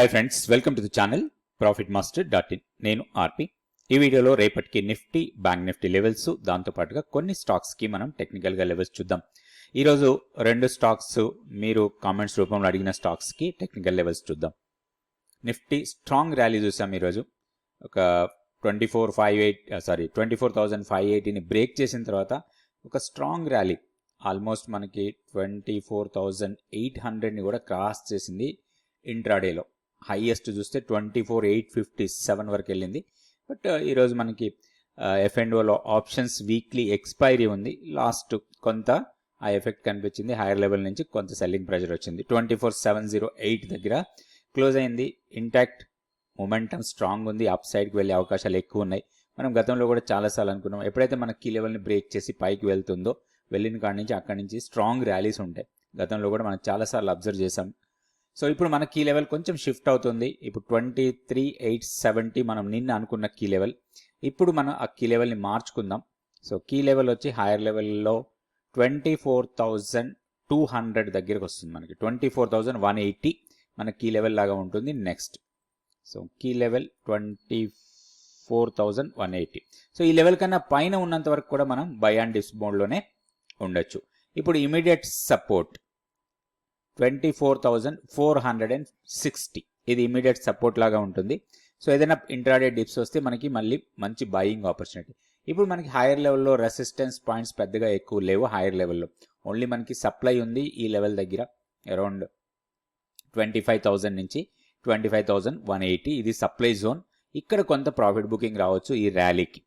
Hi friends welcome to the channel profit master dot in నేను RP ఈ వీడియోలో రేపటికి నిఫ్టీ బ్యాంక్ నిఫ్టీ లెవెల్స్ దాంతోపాటుగా కొన్ని స్టాక్స్కి మనం టెక్నికల్గా లెవెల్స్ చూద్దాం. ఈరోజు రెండు స్టాక్స్ మీరు కామెంట్స్ రూపంలో అడిగిన స్టాక్స్కి టెక్నికల్ లెవెల్స్ చూద్దాం. నిఫ్టీ స్ట్రాంగ్ ర్యాలీ చూసాం ఈరోజు. ఒక twenty four five eight sorry twenty four thousand five ఎయిటీని break చేసిన తర్వాత ఒక స్ట్రాంగ్ ర్యాలీ ఆల్మోస్ట్ మనకి ట్వంటీ ఫోర్ థౌజండ్ ఎయిట్ హండ్రెడ్ని కూడా క్రాస్ చేసింది ఇంట్రాడేలో హైయెస్ట్ చూస్తే twenty four eight fifty seven వరకు వెళ్ళింది. బట్ uh, ఈరోజు మనకి ఎఫ్ అండ్ ఓలో ఆప్షన్స్ వీక్లీ ఎక్స్పైరీ ఉంది. లాస్ట్ కొంత ఆ ఎఫెక్ట్ కనిపించింది. హైయర్ లెవెల్ నుంచి కొంత సెల్లింగ్ ప్రెషర్ వచ్చింది. Twenty four seven zero eight దగ్గర క్లోజ్ అయింది. ఇంటాక్ట్ మొమెంటం స్ట్రాంగ్ ఉంది. అప్ సైడ్కి వెళ్ళే అవకాశాలు ఎక్కువ ఉన్నాయి. మనం గతంలో కూడా చాలాసార్లు అనుకున్నాం. ఎప్పుడైతే మన కీ లెవెల్ని బ్రేక్ చేసి పైకి వెళ్తుందో వెళ్ళిన కాడి నుంచి అక్కడి నుంచి స్ట్రాంగ్ ర్యాలీస్ ఉంటాయి. గతంలో కూడా మనం చాలాసార్లు అబ్జర్వ్ చేసాం సో ఇప్పుడు మన కీ లెవెల్ కొంచెం షిఫ్ట్ అవుతుంది. ఇప్పుడు ట్వంటీ త్రీ ఎయిట్ సెవెంటీ మనం నిన్న అనుకున్న కీ లెవెల్. ఇప్పుడు మనం ఆ కీ లెవెల్ని మార్చుకుందాం. సో కీ లెవెల్ వచ్చి హైయర్ లెవెల్లో twenty four thousand two hundred దగ్గరకు వస్తుంది మనకి. Twenty four thousand one eighty మన కీ లెవెల్ లాగా ఉంటుంది next. So key level twenty four thousand one eighty. So ఈ లెవెల్ కన్నా పైన ఉన్నంత వరకు కూడా మనం బై అండ్ డిస్ మోడ్లోనే ఉండొచ్చు. ఇప్పుడు immediate support. Twenty four thousand four hundred and sixty ఇది ఇమీడియట్ సపోర్ట్ లాగా ఉంటుంది. సో ఏదైనా ఇంట్రాడే డిప్స్ వస్తే మనకి మళ్ళీ మంచి బయింగ్ ఆపర్చునిటీ ఇప్పుడు మనకి హైయర్ లెవెల్లో రెసిస్టెన్స్ పాయింట్స్ పెద్దగా ఎక్కువ లేవు హైయర్ లెవెల్లో ఓన్లీ మనకి సప్లై ఉంది ఈ లెవెల్ దగ్గర అరౌండ్ ట్వంటీ ఫైవ్ థౌజండ్ నుంచి twenty five thousand one eighty ఇది సప్లై జోన్ ఇక్కడ కొంత ప్రాఫిట్ బుకింగ్ రావచ్చు ఈ ర్యాలీకి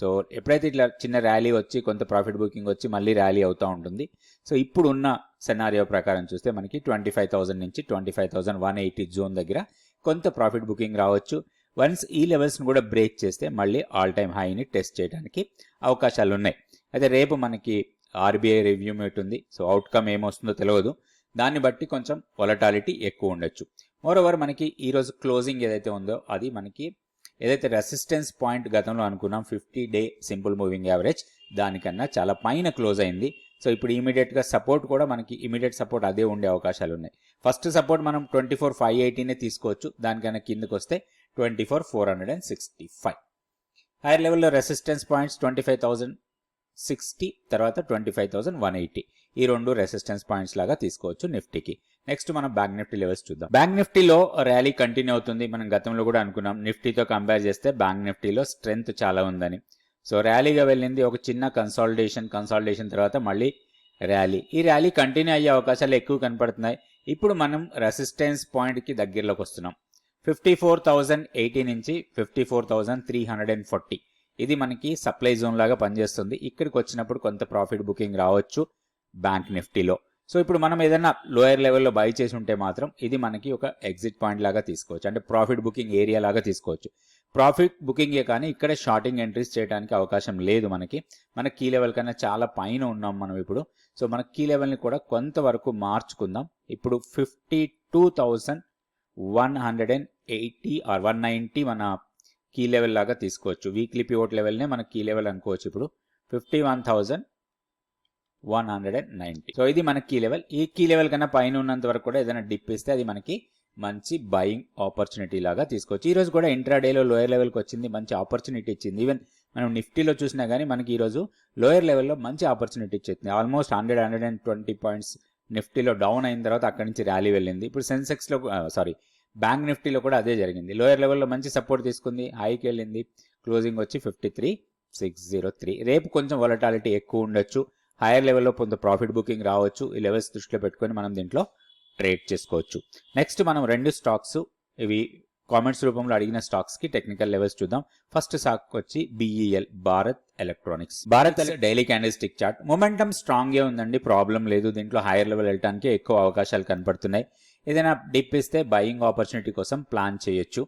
సో ఎప్పుడైతే ఇట్లా చిన్న ర్యాలీ వచ్చి కొంత ప్రాఫిట్ బుకింగ్ వచ్చి మళ్ళీ ర్యాలీ అవుతూ ఉంటుంది. సో ఇప్పుడు ఉన్న సెనారియో ప్రకారం చూస్తే మనకి ట్వంటీ ఫైవ్ థౌసండ్ నుంచి twenty five thousand one eighty zone దగ్గర కొంత ప్రాఫిట్ బుకింగ్ రావచ్చు. వన్స్ ఈ లెవెల్స్ని కూడా బ్రేక్ చేస్తే మళ్ళీ ఆల్ టైమ్ హైని టెస్ట్ చేయడానికి అవకాశాలు ఉన్నాయి అయితే రేపు మనకి ఆర్బీఐ రివ్యూ మీట్ ఉంది. సో అవుట్కమ్ ఏమొస్తుందో తెలియదు దాన్ని బట్టి కొంచెం వొలటాలిటీ ఎక్కువ ఉండొచ్చు. మోరోవర్ మనకి ఈరోజు క్లోజింగ్ ఏదైతే ఉందో అది మనకి ఏదైతే రెసిస్టెన్స్ పాయింట్ గతంలో అనుకున్నాం fifty day simple moving average దానికన్నా చాలా పైన క్లోజ్ అయింది. సో ఇప్పుడు ఇమీడియట్గా సపోర్ట్ కూడా మనకి ఇమీడియట్ సపోర్ట్ అదే ఉండే అవకాశాలు ఉన్నాయి. ఫస్ట్ సపోర్ట్ మనం ట్వంటీ ఫోర్ ఫైవ్ ఎయిటీనే తీసుకోవచ్చు. దానికన్నా కిందకు వస్తే twenty four four hundred and sixty five higher లెవెల్లో resistance points twenty five thousand sixty తర్వాత twenty five thousand one eighty ఈ రెండు రెసిస్టెన్స్ పాయింట్స్ లాగా తీసుకోవచ్చు నిఫ్టీకి. నెక్స్ట్ మనం బ్యాంక్ నిఫ్టీ లెవెల్స్ చూద్దాం. బ్యాంక్ నిఫ్టీలో ర్యాలీ కంటిన్యూ అవుతుంది. మనం గతంలో కూడా అనుకున్నాం. నిఫ్టీతో కంపేర్ చేస్తే బ్యాంక్ నిఫ్టీలో స్ట్రెంగ్త్ చాలా ఉందని. సో ర్యాలీగా వెళ్ళింది ఒక చిన్న కన్సాలిడేషన్ కన్సాలిడేషన్ తర్వాత మళ్ళీ ర్యాలీ ఈ ర్యాలీ కంటిన్యూ అయ్యే అవకాశాలు ఎక్కువ కనపడుతున్నాయి. ఇప్పుడు మనం రెసిస్టెన్స్ పాయింట్కి దగ్గరలోకి వస్తున్నాం. ఫిఫ్టీ ఫోర్ థౌజండ్ ఎయిటీ నుంచి fifty four thousand three hundred and forty ఇది మనకి సప్లై జోన్ లాగా పనిచేస్తుంది. ఇక్కడికి వచ్చినప్పుడు కొంత ప్రాఫిట్ బుకింగ్ రావచ్చు. బ్యాంక్ నిఫ్టీలో. సో ఇప్పుడు మనం ఏదైనా లోయర్ లెవెల్లో బై చేసి ఉంటే మాత్రం ఇది మనకి ఒక ఎగ్జిట్ పాయింట్ లాగా తీసుకోవచ్చు. అంటే ప్రాఫిట్ బుకింగ్ ఏరియా లాగా తీసుకోవచ్చు. ప్రాఫిట్ బుకింగే కానీ ఇక్కడ షార్టింగ్ ఎంట్రీస్ చేయడానికి అవకాశం లేదు మనకి. మన కీ లెవెల్ కన్నా చాలా పైన ఉన్నాం మనం ఇప్పుడు. సో మన కీ లెవెల్ని కూడా కొంతవరకు మార్చుకుందాం. ఇప్పుడు fifty two thousand one hundred and eighty or one ninety మన కీ లెవెల్ లాగా తీసుకోవచ్చు. వీక్లీ పివోట్ లెవెల్నే మన కీ లెవెల్ అనుకోవచ్చు ఇప్పుడు. Fifty one thousand one hundred and ninety. So ఇది మన కీ లెవెల్ ఈ కీ లెవెల్ కన్నా పైన ఉన్నంత వరకు కూడా ఏదైనా డిప్ ఇస్తే అది మనకి మంచి బయింగ్ ఆపర్చునిటీ లాగా తీసుకోవచ్చు. ఈ రోజు కూడా ఇంట్రాడేలో లోయర్ లెవెల్కి వచ్చింది మంచి ఆపర్చునిటీ ఇచ్చింది. ఈవెన్ మనం నిఫ్టీలో చూసినా కానీ మనకి ఈరోజు లోయర్ లెవెల్లో మంచి ఆపర్చునిటీ ఇచ్చింది almost hundred hundred and twenty points నిఫ్టీలో డౌన్ అయిన తర్వాత అక్కడి నుంచి ర్యాలీ వెళ్ళింది. ఇప్పుడు సెన్సెక్స్లో సారీ బ్యాంక్ నిఫ్టీలో కూడా అదే జరిగింది. లోయర్ లెవెల్లో మంచి సపోర్ట్ తీసుకుంది హైకి వెళ్ళింది. క్లోజింగ్ వచ్చి fifty three six zero three రేపు కొంచెం వొలటాలిటీ ఎక్కువ ఉండొచ్చు. హైయర్ లెవెల్లో కొంత ప్రాఫిట్ బుకింగ్ రావచ్చు. ఈ లెవెల్స్ దృష్టిలో పెట్టుకొని మనం దీంట్లో ట్రేడ్ చేసుకోవచ్చు. నెక్స్ట్ మనం రెండు స్టాక్స్ ఇవి కామెంట్స్ రూపంలో అడిగిన స్టాక్స్కి టెక్నికల్ లెవెల్స్ చూద్దాం. ఫస్ట్ స్టాక్ వచ్చి BEL Bharat electronics. Bharat daily candlestick chart. Momentum స్ట్రాంగ్గా ఉందండి ప్రాబ్లం లేదు. దీంట్లో హైయర్ లెవెల్ వెళ్ళడానికి ఎక్కువ అవకాశాలు కనపడుతున్నాయి. ఏదైనా డిప్ ఇస్తే బయింగ్ ఆపర్చునిటీ కోసం ప్లాన్ చేయొచ్చు.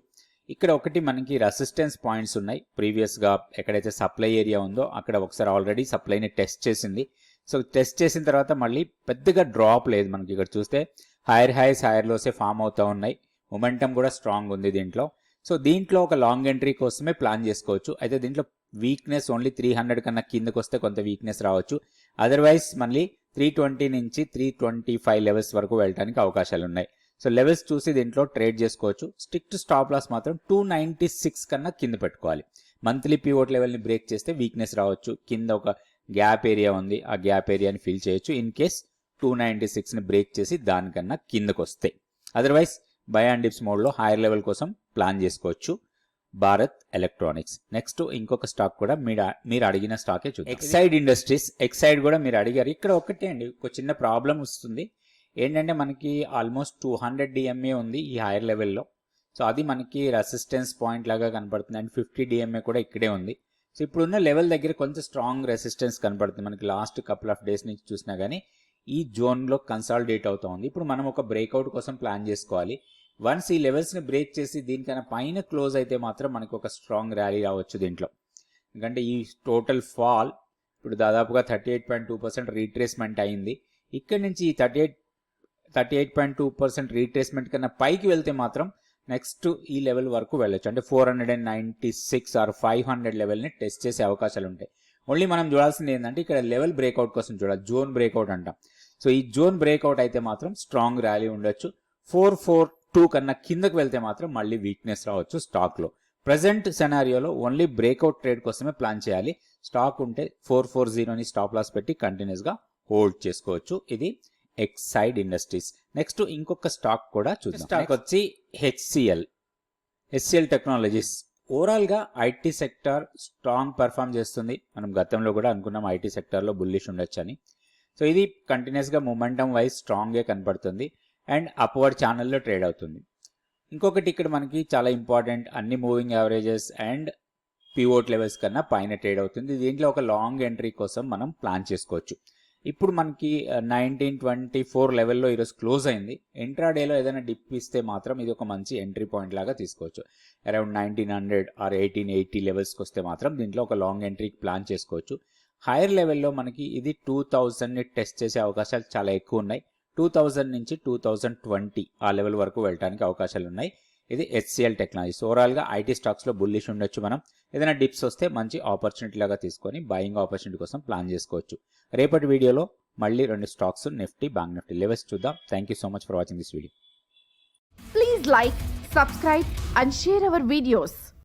ఇక్కడ ఒకటి మనకి రెసిస్టెన్స్ పాయింట్స్ ఉన్నాయి. ప్రీవియస్గా ఎక్కడైతే సప్లై ఏరియా ఉందో అక్కడ ఒకసారి ఆల్రెడీ సప్లైని టెస్ట్ చేసింది. సో టెస్ట్ చేసిన తర్వాత మళ్ళీ పెద్దగా డ్రాప్ లేదు మనకి. ఇక్కడ చూస్తే higher highs higher lows form అవుతూ ఉన్నాయి. మొమెంటం కూడా స్ట్రాంగ్ ఉంది దీంట్లో. సో దీంట్లో ఒక లాంగ్ ఎంట్రీ కోసమే ప్లాన్ చేసుకోవచ్చు. అయితే దీంట్లో వీక్నెస్ ఓన్లీ త్రీ హండ్రెడ్ కన్నా కిందకు వస్తే కొంత వీక్నెస్ రావచ్చు. అదర్వైజ్ మళ్ళీ త్రీ ట్వంటీ నుంచి త్రీ ట్వంటీ ఫైవ్ లెవెల్స్ వరకు వెళ్ళడానికి అవకాశాలు ఉన్నాయి సో లెవెల్స్ చూసి దీంట్లో ట్రేడ్ చేసుకోవచ్చు. స్ట్రిక్ట్ స్టాప్ లాస్ మాత్రం టూ నైంటీ సిక్స్ కన్నా కింద పెట్టుకోవాలి. మంత్లీ పివోట్ లెవెల్ని బ్రేక్ చేస్తే వీక్నెస్ రావచ్చు. కింద ఒక గ్యాప్ ఏరియా ఉంది. ఆ గ్యాప్ ఏరియాని ఫిల్ చేయొచ్చు. ఇన్ కేస్ టూ నైంటీ సిక్స్ని బ్రేక్ చేసి దానికన్నా కిందకు వస్తాయి అదర్వైజ్ బై అండ్ డిప్స్ మోడ్లో హైయర్ లెవెల్ కోసం ప్లాన్ చేసుకోవచ్చు. భారత్ ఎలక్ట్రానిక్స్. నెక్స్ట్ ఇంకొక స్టాక్ కూడా మీరు మీరు అడిగిన స్టాకే చూద్దాం. ఎక్సైడ్ ఇండస్ట్రీస్ ఎక్సైడ్ కూడా మీరు అడిగారు. ఇక్కడ ఒకటే అండి. ఒక చిన్న ప్రాబ్లం వస్తుంది. ఏంటంటే మనకి ఆల్మోస్ట్ టూ హండ్రెడ్ డిఎంఏ ఉంది ఈ హైయర్ లెవెల్లో సో అది మనకి రెసిస్టెన్స్ పాయింట్ లాగా కనపడుతుంది. అండ్ ఫిఫ్టీ డిఎంఏ కూడా ఇక్కడే ఉంది. సో ఇప్పుడున్న లెవెల్ దగ్గర కొంచెం స్ట్రాంగ్ రెసిస్టెన్స్ కనపడుతుంది. మనకి లాస్ట్ కపుల్ ఆఫ్ డేస్ నుంచి చూసినా కానీ ఈ జోన్లో కన్సాలిడేట్ అవుతా ఉంది. ఇప్పుడు మనం ఒక బ్రేక్అవుట్ కోసం ప్లాన్ చేసుకోవాలి. వన్స్ ఈ లెవెల్స్ని బ్రేక్ చేసి దీనికన్నా పైన క్లోజ్ అయితే మాత్రం మనకి ఒక స్ట్రాంగ్ ర్యాలీ రావచ్చు దీంట్లో. ఎందుకంటే ఈ టోటల్ ఫాల్ ఇప్పుడు దాదాపుగా thirty eight point two percent retracement అయింది. ఇక్కడ నుంచి ఈ thirty eight thirty eight point two percent retracement కన్నా పైకి వెళ్తే మాత్రం నెక్స్ట్ ఈ లెవెల్ వరకు వెళ్ళొచ్చు. అంటే four hundred and ninety six or five hundred లెవెల్ని టెస్ట్ చేసే అవకాశాలు ఉంటాయి ఓన్లీ మనం చూడాల్సింది ఏంటంటే ఇక్కడ లెవెల్ బ్రేక్అవుట్ కోసం చూడాలి. జోన్ బ్రేక్అవుట్ అంటాం. సో ఈ జోన్ బ్రేక్అవుట్ అయితే మాత్రం స్ట్రాంగ్ ర్యాలీ ఉండొచ్చు. ఫోర్ ఫోర్ టూ కన్నా కిందకు వెళ్తే మాత్రం మళ్ళీ వీక్నెస్ రావచ్చు స్టాక్లో ప్రజెంట్ సెనారియోలో ఓన్లీ బ్రేక్అవుట్ ట్రేడ్ కోసమే ప్లాన్ చేయాలి. స్టాక్ ఉంటే ఫోర్ ఫోర్ జీరోని స్టాప్ లాస్ పెట్టి కంటిన్యూస్గా హోల్డ్ చేసుకోవచ్చు. ఇది ఎక్సైడ్ ఇండస్ట్రీస్ నెక్స్ట్ ఇంకొక స్టాక్ కూడా చూద్దాం. స్టాక్ వచ్చి హెచ్సిఎల్ హెచ్సిఎల్ టెక్నాలజీస్ ఓవరాల్గా ఐటీ సెక్టర్ స్ట్రాంగ్ పర్ఫామ్ చేస్తుంది. మనం గతంలో కూడా అనుకున్నాం ఐటీ సెక్టర్లో బుల్లిష్ ఉండొచ్చు అని. సో ఇది కంటిన్యూస్గా మొమెంటం వైజ్ స్ట్రాంగ్గా కనపడుతుంది. అండ్ అప్వర్డ్ ఛానల్లో ట్రేడ్ అవుతుంది. ఇంకొకటి ఇక్కడ మనకి చాలా ఇంపార్టెంట్ అన్ని moving averages and pivot levels కన్నా పైన ట్రేడ్ అవుతుంది. దీంట్లో ఒక లాంగ్ ఎంట్రీ కోసం మనం ప్లాన్ చేసుకోవచ్చు. ఇప్పుడు మనకి నైన్టీన్ ట్వంటీ ఫోర్ లెవెల్లో ఈరోజు క్లోజ్ అయింది. ఇంట్రాడేలో ఏదైనా డిప్ ఇస్తే మాత్రం ఇది ఒక మంచి ఎంట్రీ పాయింట్ లాగా తీసుకోవచ్చు. Around nineteen hundred or eighteen eighty లెవెల్స్కి వస్తే మాత్రం దీంట్లో ఒక లాంగ్ ఎంట్రీకి ప్లాన్ చేసుకోవచ్చు. హైయర్ లెవెల్లో మనకి ఇది టూ థౌజండ్ని టెస్ట్ చేసే అవకాశాలు చాలా ఎక్కువ ఉన్నాయి. టూ థౌజండ్ నుంచి టూ థౌజండ్ ట్వంటీ ఆ లెవెల్ వరకు వెళ్ళడానికి అవకాశాలు ఉన్నాయి. ఇది హెచ్సిఎల్ టెక్నాలజీస్ ఓవరాల్గా ఐటీ స్టాక్స్లో బుల్లిష్ ఉండొచ్చు మనం. ఏదైనా డిప్స్ వస్తే మంచి ఆపర్చునిటీ లాగా తీసుకొని బయింగ్ ఆపర్చునిటీ కోసం ప్లాన్ చేసుకోవచ్చు. రేపటి వీడియోలో మళ్ళీ రెండు stocks Nifty bank Nifty levels చూద్దాం. Thank you so much for watching this video please like subscribe and share our videos